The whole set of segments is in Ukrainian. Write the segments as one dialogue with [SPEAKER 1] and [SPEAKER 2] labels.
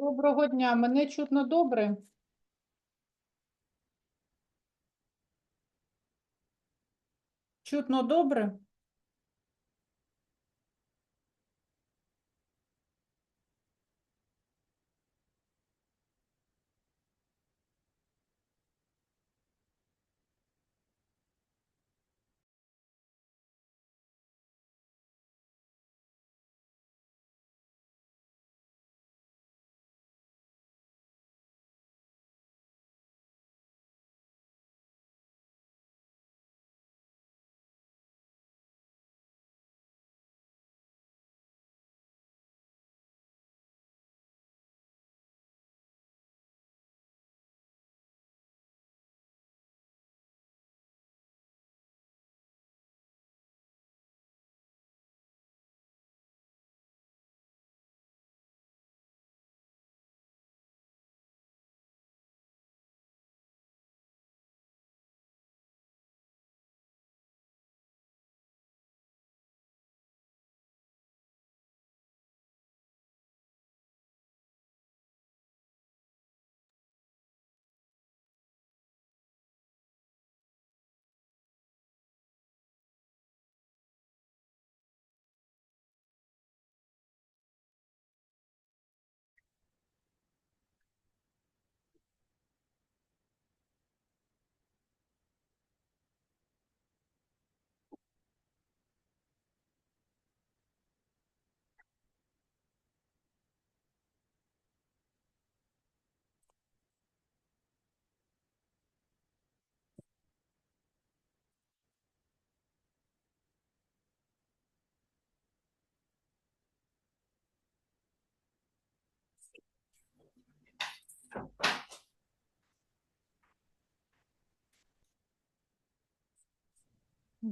[SPEAKER 1] Доброго дня, мене чутно добре? Чутно добре?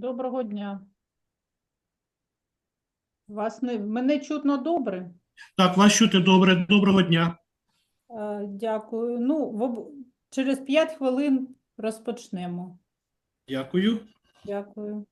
[SPEAKER 1] Доброго дня. Вас не... Мене чутно добре?
[SPEAKER 2] Так, вас чути добре. Доброго дня.
[SPEAKER 1] Е, Дякую. Ну, в об- через 5 хвилин розпочнемо.
[SPEAKER 2] Дякую.
[SPEAKER 1] Дякую.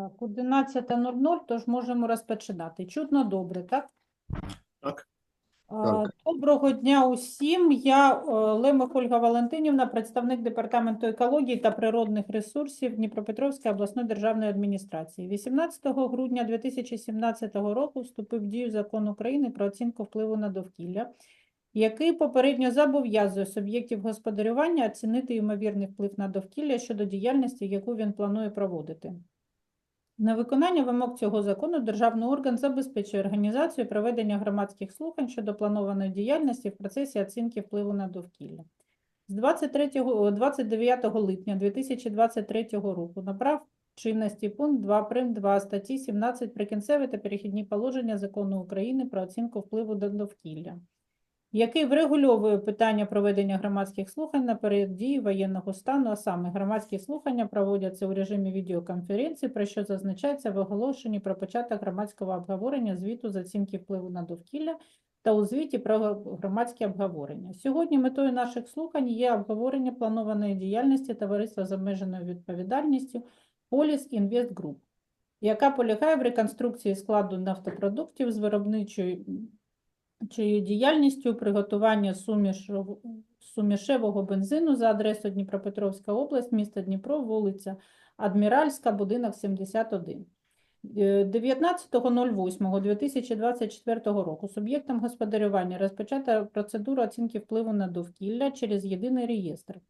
[SPEAKER 1] Так, 11.00, тож можемо розпочинати. Чутно добре, так?
[SPEAKER 2] Так.
[SPEAKER 3] Так.
[SPEAKER 1] Доброго дня усім. Я е, Ольга Валентинівна, представник Департаменту екології та природних ресурсів Дніпропетровської обласної державної адміністрації. 18 грудня 2017 року вступив в дію Закон України про оцінку впливу на довкілля, який попередньо зобов'язує суб'єктів господарювання оцінити ймовірний вплив на довкілля щодо діяльності, яку він планує проводити. На виконання вимог цього закону державний орган забезпечує організацію проведення громадських слухань щодо планованої діяльності в процесі оцінки впливу на довкілля. З 23, 29 липня 2023 року набрав чинності пункт 2 прим. 2 статті 17 Прикінцеві та перехідні положення Закону України про оцінку впливу на довкілля, який врегульовує питання проведення громадських слухань на дії воєнного стану, а саме громадські слухання проводяться у режимі відеоконференції, про що зазначається в оголошенні про початок громадського обговорення звіту з оцінки впливу на довкілля та у звіті про громадське обговорення. Сьогодні метою наших слухань є обговорення планованої діяльності товариства з обмеженою відповідальністю Поліс Інвест Груп, яка полягає в реконструкції складу нафтопродуктів з виробничою чиєю діяльністю приготування сумішевого бензину за адресою Дніпропетровська область, місто Дніпро, вулиця Адміральська, будинок 71. Е, 19.08.2024 року суб'єктом господарювання розпочата процедура оцінки впливу на довкілля через єдиний реєстр.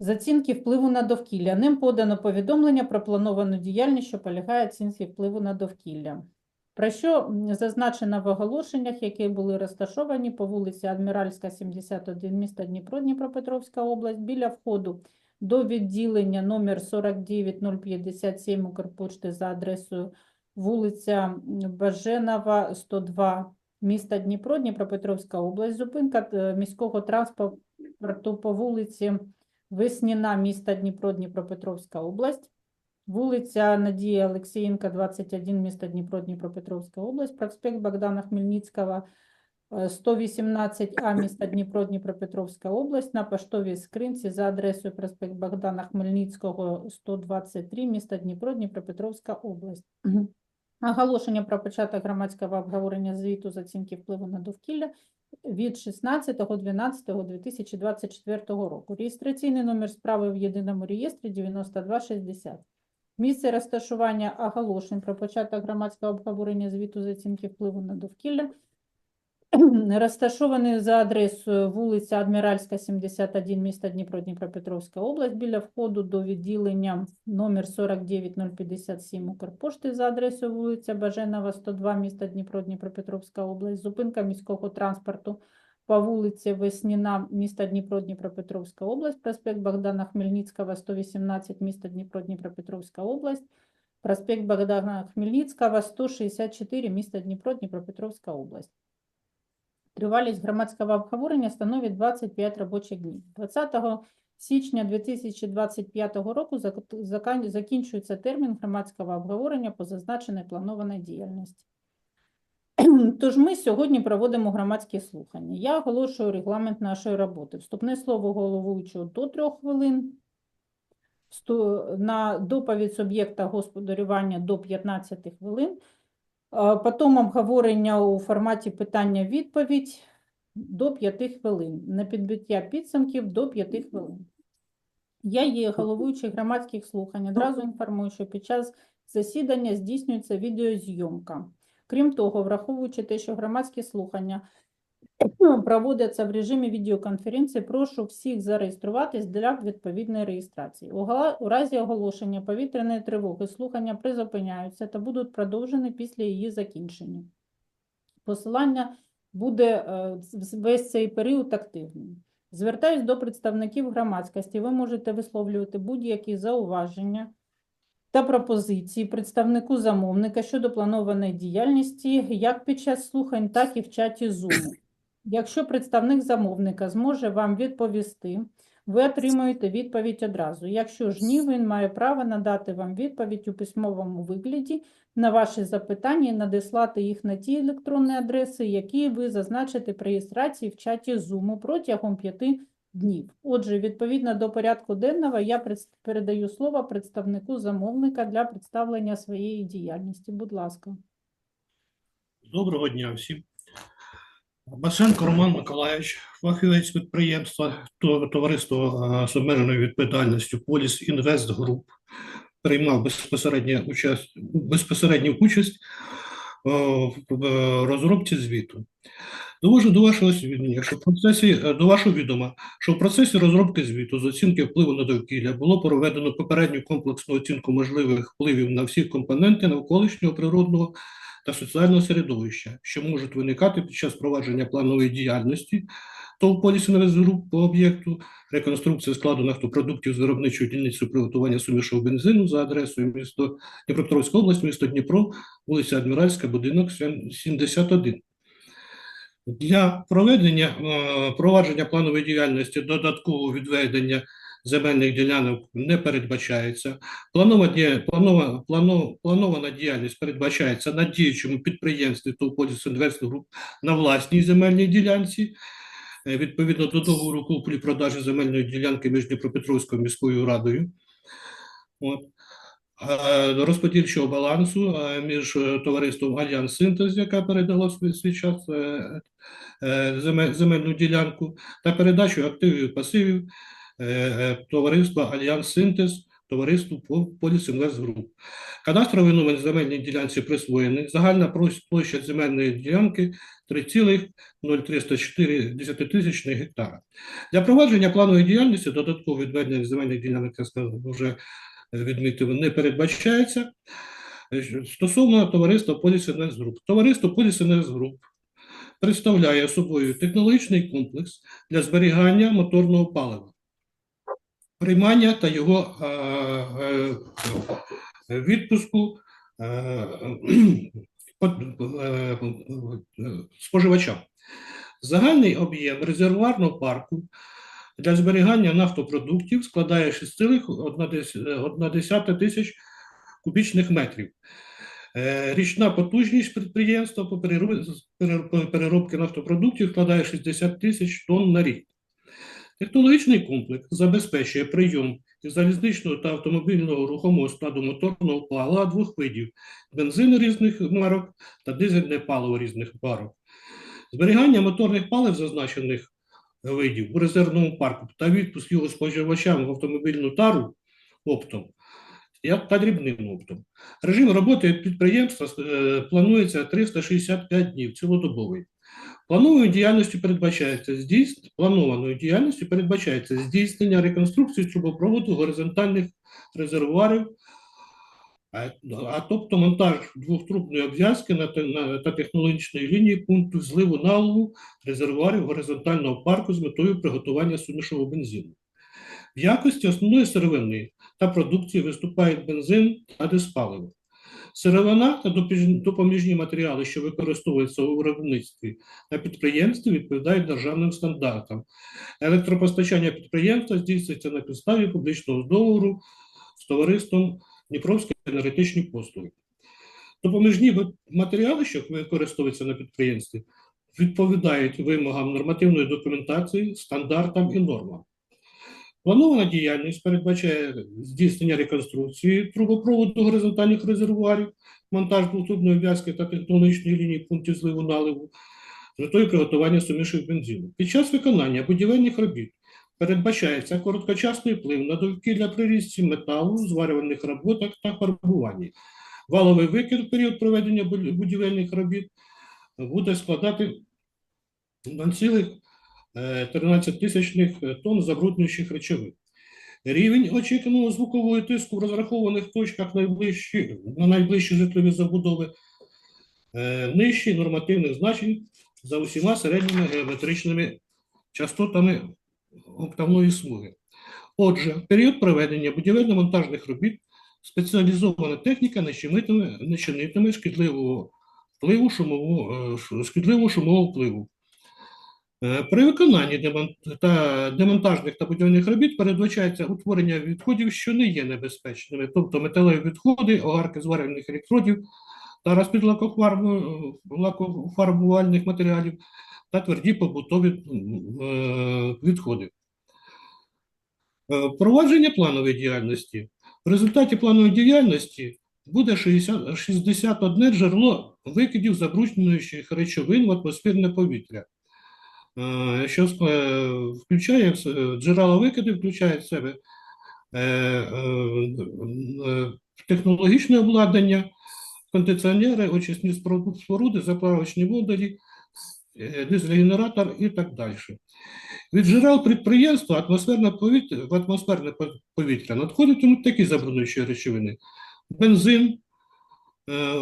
[SPEAKER 1] З оцінки впливу на довкілля ним подано повідомлення про плановану діяльність, що полягає оцінці впливу на довкілля. Про що зазначено в оголошеннях, які були розташовані по вулиці Адміральська, 71, міста Дніпро, Дніпропетровська область, біля входу до відділення номер 49057 Укрпошти за адресою вулиця Баженова, 102, міста Дніпро, Дніпропетровська область, зупинка е, міського транспорту по вулиці Весніна, міста Дніпро, Дніпропетровська область. Вулиця Надії Олексієнка, 21, місто Дніпро, Дніпропетровська область, проспект Богдана Хмельницького, е, 118А, місто Дніпро, Дніпропетровська область, на поштовій скринці за адресою проспект Богдана Хмельницького, 123, місто Дніпро, Дніпропетровська область. Оголошення про початок громадського обговорення звіту з оцінки впливу на довкілля від 16.12.2024 року. Реєстраційний номер справи в єдиному реєстрі 9260. Місце розташування оголошень про початок громадського обговорення звіту з оцінки впливу на довкілля. Розташований за адресою вулиця Адміральська, 71, місто Дніпро, Дніпропетровська область, біля входу до відділення номер 49057 Укрпошти за адресою вулиця Баженова, 102, місто Дніпро, Дніпропетровська область, зупинка міського транспорту по вулиці Весніна, міста Дніпро, Дніпропетровська область, проспект Богдана Хмельницького, 118, місто Дніпро, Дніпропетровська область, проспект Богдана Хмельницького, 164, місто Дніпро, Дніпропетровська область. Тривалість громадського обговорення становить 25 робочих днів. 20 січня 2025 року закінчується термін громадського обговорення по зазначеній планованій діяльності. Тож ми сьогодні проводимо громадські слухання. Я оголошую регламент нашої роботи. Вступне слово головуючого до трьох хвилин. На доповідь суб'єкта господарювання до 15 хвилин. Потім обговорення у форматі питання-відповідь до 5 хвилин. На підбиття підсумків до 5 хвилин. Я є головуючий громадських слухань. Одразу інформую, що під час засідання здійснюється відеозйомка. Крім того, враховуючи те, що громадські слухання проводяться в режимі відеоконференції, прошу всіх зареєструватись для відповідної реєстрації. У разі оголошення повітряної тривоги слухання призупиняються та будуть продовжені після її закінчення. Посилання буде е, весь цей період активним. Звертаюсь до представників громадськості. Ви можете висловлювати будь-які зауваження та пропозиції представнику замовника щодо планованої діяльності як під час слухань, так і в чаті Zoom. Якщо представник замовника зможе вам відповісти, ви отримаєте відповідь одразу. Якщо ж ні, він має право надати вам відповідь у письмовому вигляді на ваші запитання і надіслати їх на ті електронні адреси, які ви зазначите при реєстрації в чаті Zoom протягом 5 днів. Отже, відповідно до порядку денного, я передаю слово представнику замовника для представлення своєї діяльності. Будь ласка.
[SPEAKER 2] Доброго дня всім. Басенко Роман Миколаївич, фахівець підприємства то- товариство е, з обмеженою відповідальністю Поліс Інвест Груп, приймав безпосередню участь, безпосередню участь в е, розробці звіту. Довожу до вашого свідомлення, що в процесі е, до вашого відома, що в процесі розробки звіту з оцінки впливу на довкілля було проведено попередню комплексну оцінку можливих впливів на всі компоненти навколишнього природного та соціального середовища, що можуть виникати під час провадження планової діяльності ТОВ «Поліс Інвест Груп» по об'єкту, реконструкція складу нафтопродуктів з виробничою дільницею приготування сумішого бензину за адресою місто Дніпропетровська область, місто Дніпро, вулиця Адміральська, будинок 71. Для проведення е, провадження планової діяльності додаткового відведення земельних ділянок не передбачається. Планова, планова, планова, планована діяльність передбачається на діючому підприємстві «Поліс Інвест Груп» на власній земельній ділянці. Е, Відповідно до договору куплі-продажі земельної ділянки між Дніпропетровською міською радою. От. Е, розподільчого балансу е, між е, товариством Альянс Синтез, яка передала в свій- час земель- земельну ділянку, та передачу активів і пасивів товариства Альянс Синтез, товариству по- Поліс Груп. Кадастровий номер земельній ділянці присвоєний. Загальна площа земельної ділянки 3,0304 десятитисячних гектара. Для провадження планової діяльності додатково відведення земельних ділянок, вже відмітив, не передбачається. Е, Стосовно товариства Поліс Інвест Груп. Товариство Поліс Інвест Груп представляє собою технологічний комплекс для зберігання моторного палива, приймання та його е, е, відпуску е, споживачам. Загальний об'єм резервуарного парку для зберігання нафтопродуктів складає 6,1 тисяч кубічних метрів. Е, Річна потужність підприємства по перероб- перер- по переробці нафтопродуктів складає 60 тисяч тонн на рік. Технологічний комплекс забезпечує прийом залізничного та автомобільного рухомого складу моторного палива двох видів бензину різних марок та дизельне паливо різних марок. Зберігання моторних палив зазначених видів у резервному парку та відпуск його споживачам в автомобільну тару оптом та дрібним оптом. Режим роботи підприємства е, планується 365 днів цілодобовий. Планованою діяльністю передбачається здійснення планованою діяльністю передбачається здійснення реконструкції трубопроводу горизонтальних резервуарів, а, а тобто монтаж двохтрубної обв'язки на, на та технологічної лінії пункту зливу наливу резервуарів горизонтального парку з метою приготування сумішового бензину. В якості основної сировини та продукції виступають бензин та диспаливо. Сировина та допоміжні матеріали, що використовуються у виробництві на підприємстві, відповідають державним стандартам. Електропостачання підприємства здійснюється на підставі публічного договору з товариством Дніпровські енергетичні послуги. Допоміжні матеріали, що використовуються на підприємстві, відповідають вимогам нормативної документації, стандартам і нормам. Планована діяльність передбачає здійснення реконструкції трубопроводу горизонтальних резервуарів, монтаж двохтрубної в'язки та технологічної лінії пунктів зливу наливу з метою приготування сумішів бензину. Під час виконання будівельних робіт передбачається короткочасний вплив на довкілля при різці металу, зварювальних роботах та фарбуванні. Валовий викид в період проведення будівельних робіт буде складати 0,13 тисячних тонн забруднюючих речовин. Рівень очікуваного звукового тиску в розрахованих точках найближчі, на найближчі житлові забудови е, нижчий нормативних значень за усіма середніми геометричними частотами оптовної смуги. Отже, період проведення будівельно-монтажних робіт спеціалізована техніка не чинитиме, не чинитиме шкідливого впливу шумового, е, шкідливого шумового впливу. Е, При виконанні та демонтажних та будівельних робіт передбачається утворення відходів, що не є небезпечними, тобто металеві відходи, огарки зварювальних електродів та розпід лакофарбувальних матеріалів та тверді побутові е, відходи. Е, Впровадження планової діяльності. В результаті планової діяльності буде 60, 61 джерело викидів забруднюючих речовин в атмосферне повітря. Е, Що включає джерела викидів, включає в себе технологічне обладнання, кондиціонери, очисні споруди, заправочні модулі, дизель-генератор і так далі. Від джерел підприємства атмосферне повітря, в атмосферне пов- повітря надходитимуть такі забруднюючі речовини: бензин, е,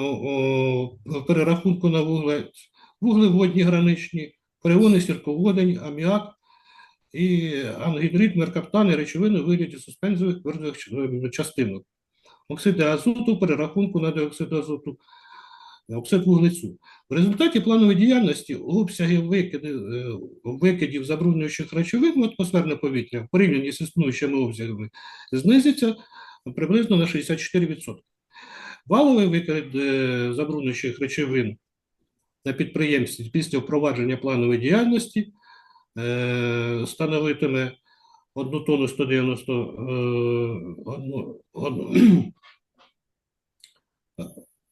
[SPEAKER 2] перерахунку на вуглець, вуглеводні граничні, перегони сірководень, аміак і ангідрид, меркаптани, речовини у вигляді суспензових твердих е, частинок, оксиди азоту, перерахунку на диоксид азоту, оксид вуглецю. В результаті планової діяльності обсяги викиди, е, викидів забруднюючих речовин в атмосферне повітря в порівнянні з існуючими обсягами знизиться приблизно на 64%. Валовий викид е, забруднюючих речовин на підприємстві після впровадження планової діяльності е, становитиме 1 тонну 190 е, одну,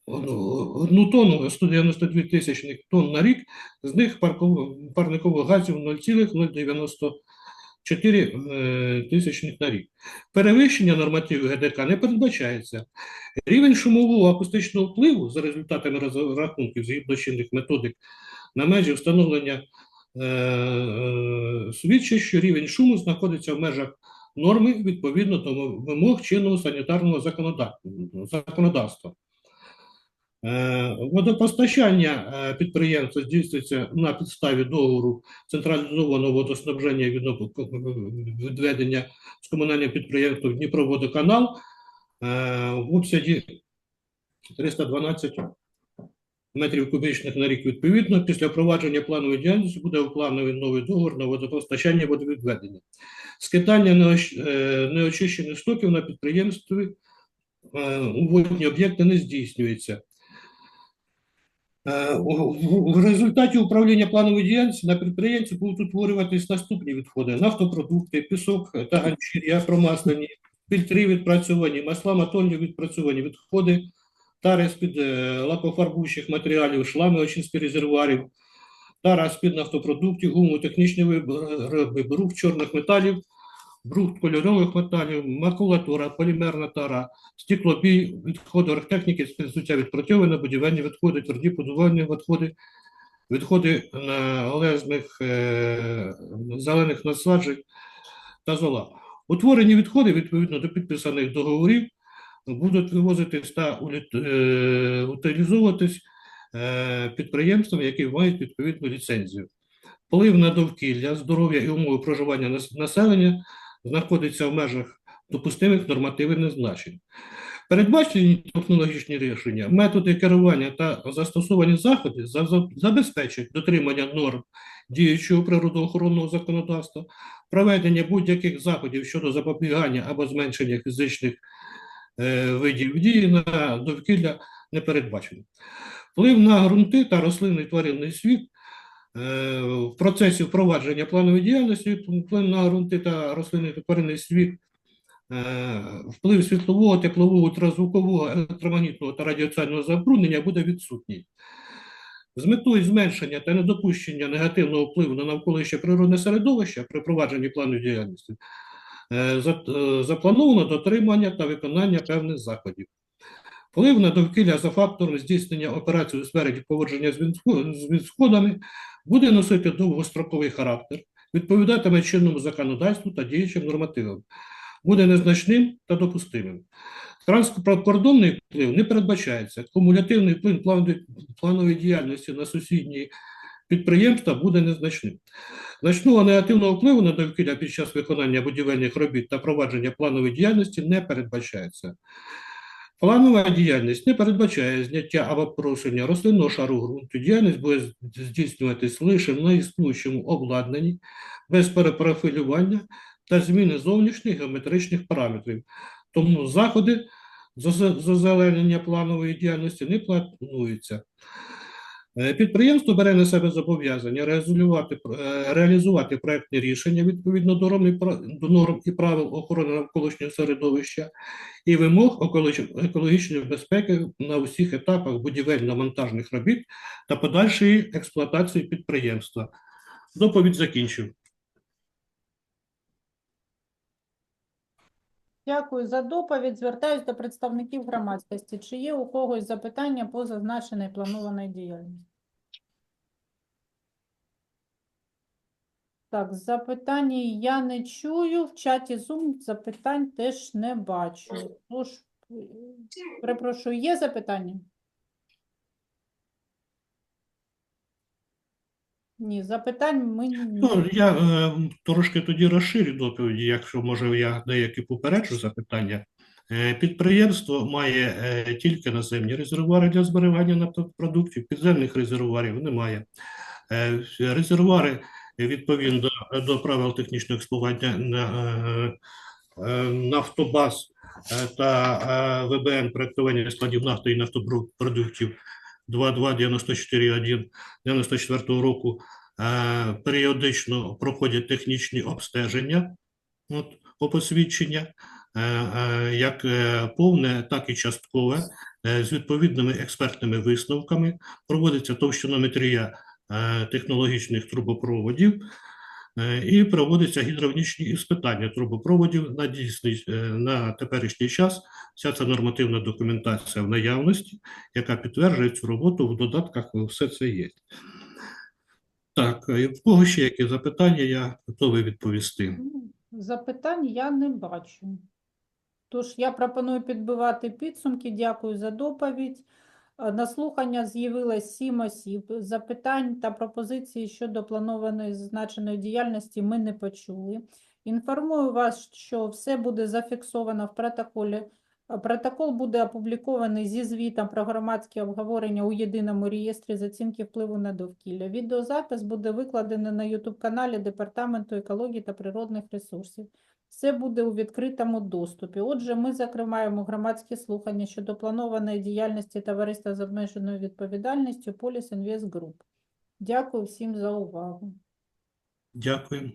[SPEAKER 2] одну, тонну 192 тисячних тонн на рік, з них парникових газів 0,094 е, тисячних на рік. Перевищення нормативів ГДК не передбачається. Рівень шумового акустичного впливу за результатами розрахунків згідно чинних методик на межі встановлення е, е, свідчить, що рівень шуму знаходиться в межах норми відповідно до вимог чинного санітарного законодавства. Е, Водопостачання е, підприємства здійснюється на підставі договору централізованого водоснабження відведення з комунальним підприємством Дніпроводоканал е, в обсязі 312 метрів кубічних на рік відповідно. Після впровадження планової діяльності буде укладений новий договор на водопостачання водовідведення. Скидання е, неочищених стоків на підприємстві водні об'єкти не здійснюється. Е, В результаті управління планової діяльності на підприємстві будуть утворюватись наступні відходи: нафтопродукти, пісок та ганчір'я промаслені, фільтри відпрацьовані, масла матольні відпрацьовані, відходи, тари з-під е, лакофарбуючих матеріалів, шлами очистки резервуарів, тара з-під нафтопродуктів, гумотехнічні вироби, брухт чорних металів, брухт кольорових металів, макулатура, полімерна тара, стеклобій, відходи оргтехніки, спецзуття відпрацьоване, будівельні відходи, тверді будівельні відходи, відходи належних е, зелених насаджень та зола. Утворені відходи відповідно до підписаних договорів будуть вивозитись та е, утилізовуватись е, підприємствами, які мають відповідну ліцензію. Вплив на довкілля, здоров'я і умови проживання нас- населення знаходиться в межах допустимих нормативних значень. Передбачені технологічні рішення, методи керування та застосовані заходи за- за- забезпечать дотримання норм діючого природоохоронного законодавства, проведення будь-яких заходів щодо запобігання або зменшення фізичних е, видів дії на довкілля не передбачено. Вплив на ґрунти та рослинний тваринний світ в процесі впровадження планової діяльності, вплив на ґрунти та рослинний та тваринний світ, е, вплив світлового, теплового, ультразвукового, електромагнітного та радіоційного забруднення буде відсутній. З метою зменшення та недопущення негативного впливу на навколишнє природне середовище при провадженні плану діяльності е, за- е, заплановано дотримання та виконання певних заходів. Вплив на довкілля за фактором здійснення операцій у сфері поводження з відходами буде носити довгостроковий характер, відповідатиме чинному законодавству та діючим нормативам, буде незначним та допустимим. Транскордонний вплив не передбачається. Кумулятивний вплив планової- діяльності на сусідні підприємства буде незначним. Значного негативного впливу на довкілля під час виконання будівельних робіт та провадження планової діяльності не передбачається. Планова діяльність не передбачає зняття або порушення рослинного шару ґрунту. Діяльність буде здійснюватись лише на існуючому обладнанні, без перепрофілювання та зміни зовнішніх геометричних параметрів. Тому заходи з озе- з озеленення планової діяльності не плануються. Е, Підприємство бере на себе зобов'язання реалізувати, е, реалізувати проектні рішення відповідно до норм, до норм і правил охорони навколишнього середовища і вимог екологічної безпеки на усіх етапах будівельно-монтажних робіт та подальшої експлуатації підприємства. Доповідь закінчив.
[SPEAKER 1] Дякую за доповідь. Звертаюсь до представників громадськості. Чи є у когось запитання по зазначеній планованій діяльності? Так, запитань я не чую. В чаті Zoom запитань теж не бачу. Тож, е, перепрошую, є запитання? Ні, запитань ми
[SPEAKER 2] Ну, я е, трошки тоді розширю доповіді, якщо може я деякі попереджу запитання. Е, підприємство має е, тільки наземні резервуари для зберігання нафтопродуктів, підземних резервуарів немає. Е, резервуари відповідно до, до правил технічного експлуатування на, е, е, нафтобаз е, та е, ВБН проектування складів нафти і нафтопродуктів 2294.1 94 року е, періодично проходять технічні обстеження от, по посвідчення, е, е, як повне, так і часткове, з відповідними експертними висновками. Проводиться товщинометрія технологічних трубопроводів і проводяться гідравлічні іспитання трубопроводів на дійсний, е, на теперішній час. Вся ця нормативна документація в наявності, яка підтверджує цю роботу в додатках, все це є. Так, е, в кого ще які запитання, я готовий відповісти.
[SPEAKER 1] Ну, Запитань я не бачу. Тож я пропоную підбивати підсумки. Дякую за доповідь. Е, На слухання з'явилось сім осіб. Запитань та пропозицій щодо планованої зазначеної діяльності ми не почули. Інформую вас, що все буде зафіксовано в протоколі. Е, Протокол буде опублікований зі звітом про громадське обговорення у єдиному реєстрі з оцінки впливу на довкілля. Відеозапис буде викладений на YouTube-каналі Департаменту екології та природних ресурсів. Все буде у відкритому доступі. Отже, ми закриваємо громадські слухання щодо планованої діяльності товариства з обмеженою відповідальністю Polis Invest Group. Дякую всім за увагу.
[SPEAKER 2] Дякую.